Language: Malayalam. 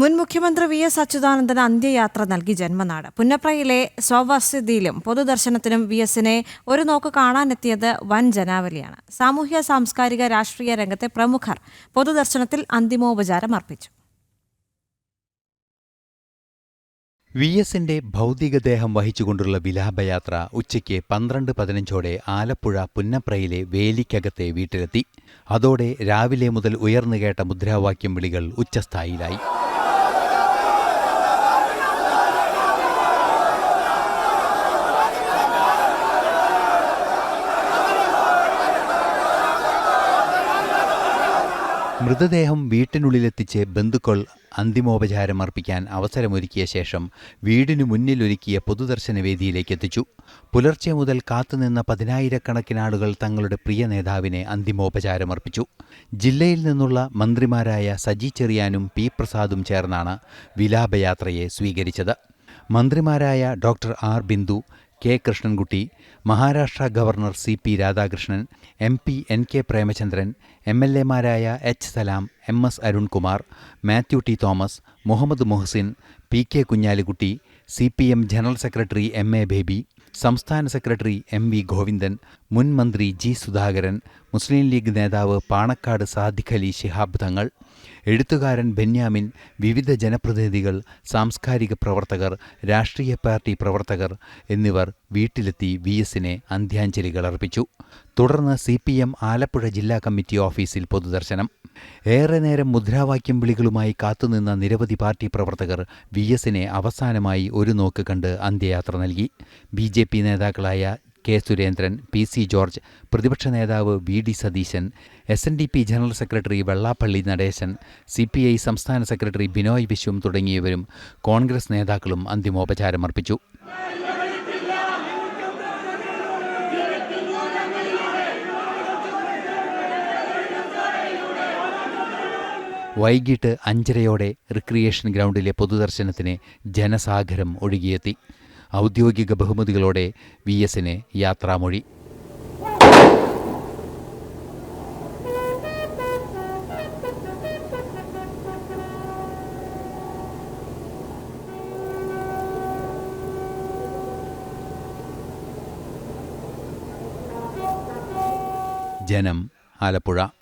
മുൻ മുഖ്യമന്ത്രി വി എസ് അച്യുതാനന്ദന് അന്ത്യയാത്ര നൽകി ജന്മനാട്. പുന്നപ്രയിലെ സ്വവസതിയിലും പൊതുദർശനത്തിനും വി എസിനെ ഒരു നോക്ക് കാണാനെത്തിയത് വൻ ജനാവലിയാണ്. സാമൂഹ്യ സാംസ്കാരിക രാഷ്ട്രീയ രംഗത്തെ പ്രമുഖർ പൊതുദർശനത്തിൽ അന്തിമോപചാരം അർപ്പിച്ചു. വി എസിന്റെ ഭൗതികദേഹം വഹിച്ചുകൊണ്ടുള്ള വിലാപയാത്ര ഉച്ചയ്ക്ക് പന്ത്രണ്ട് പതിനഞ്ചോടെ ആലപ്പുഴ പുന്നപ്രയിലെ വേലിക്കകത്തെ വീട്ടിലെത്തി. അതോടെ രാവിലെ മുതൽ ഉയർന്നുകേട്ട മുദ്രാവാക്യം വിളികൾ ഉച്ചസ്ഥായിലായി. മൃതദേഹം വീട്ടിനുള്ളിലെത്തിച്ച് ബന്ധുക്കൾ അന്തിമോപചാരം അർപ്പിക്കാൻ അവസരമൊരുക്കിയ ശേഷം വീടിനു മുന്നിലൊരുക്കിയ പൊതുദർശന വേദിയിലേക്ക് എത്തിച്ചു പുലർച്ചെ മുതൽ കാത്തുനിന്ന പതിനായിരക്കണക്കിന് ആളുകൾ തങ്ങളുടെ പ്രിയ നേതാവിനെ അന്തിമോപചാരമർപ്പിച്ചു. ജില്ലയിൽ നിന്നുള്ള മന്ത്രിമാരായ സജി ചെറിയാനും പി പ്രസാദും ചേർന്നാണ് വിലാപയാത്രയെ സ്വീകരിച്ചത്. മന്ത്രിമാരായ doctor R Bindu K Krishnankutty Maharashtra governor C P Radhakrishnan M P N K Premachandran M L എമാരായ H Salam M S Arunkumar Mathew T Thomas Muhammad Muhsin P K Kunhalikutty C P M general secretary M A Baby സംസ്ഥാന സെക്രട്ടറി എം വി ഗോവിന്ദൻ മുൻ മന്ത്രി ജി സുധാകരൻ മുസ്ലിം ലീഗ് നേതാവ് പാണക്കാട് സാദിഖ് അലി ശിഹാബ് തങ്ങൾ എഴുത്തുകാരൻ ബെന്യാമിൻ വിവിധ ജനപ്രതിനിധികൾ സാംസ്കാരിക പ്രവർത്തകർ രാഷ്ട്രീയ പാർട്ടി പ്രവർത്തകർ എന്നിവർ വീട്ടിലെത്തി വി എസിനെ അന്ത്യാഞ്ജലികൾ അർപ്പിച്ചു. തുടർന്ന് സി പി എം ആലപ്പുഴ ജില്ലാ കമ്മിറ്റി ഓഫീസിൽ പൊതുദർശനം. ഏറെ നേരം മുദ്രാവാക്യം വിളികളുമായി കാത്തുനിന്ന നിരവധി പാർട്ടി പ്രവർത്തകർ വി എസിനെ അവസാനമായി ഒരു നോക്ക് കണ്ട് അന്ത്യയാത്ര നൽകി. ബി ജെ പി നേതാക്കളായ K Surendran P C George പ്രതിപക്ഷ നേതാവ് V D Satheesan S N D P general secretary Vellappally Natesan C P I സംസ്ഥാന സെക്രട്ടറി ബിനോയ് വിശ്വം തുടങ്ങിയവരും കോൺഗ്രസ് നേതാക്കളും അന്തിമോപചാരമർപ്പിച്ചു. വൈകിട്ട് അഞ്ചരയോടെ റിക്രിയേഷൻ ഗ്രൗണ്ടിലെ പൊതുദർശനത്തിന് ജനസാഗരം ഒഴുകിയെത്തി. ഔദ്യോഗിക ബഹുമതികളോടെ വി എസിന് യാത്രാമൊഴി. ജനം ആലപ്പുഴ.